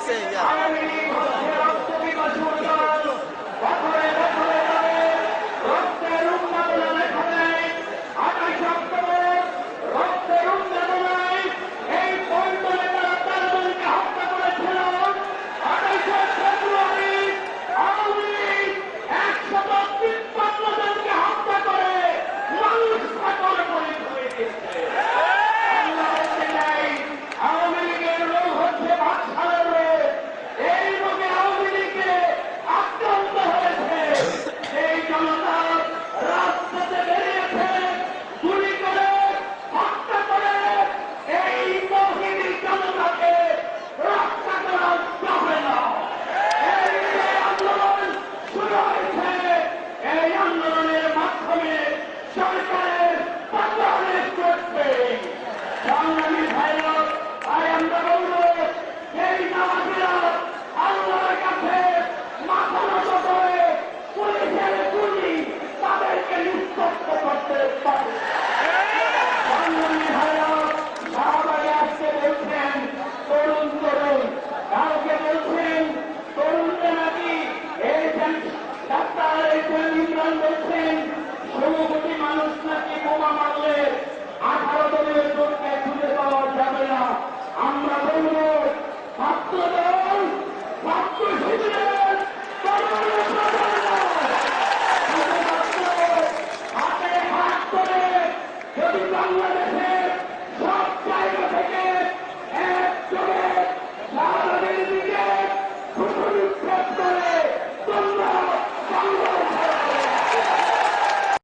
谢谢。সংগ্রামী ভাইরা তাই আমরা বলব এই নামাজিরা Hallelujah!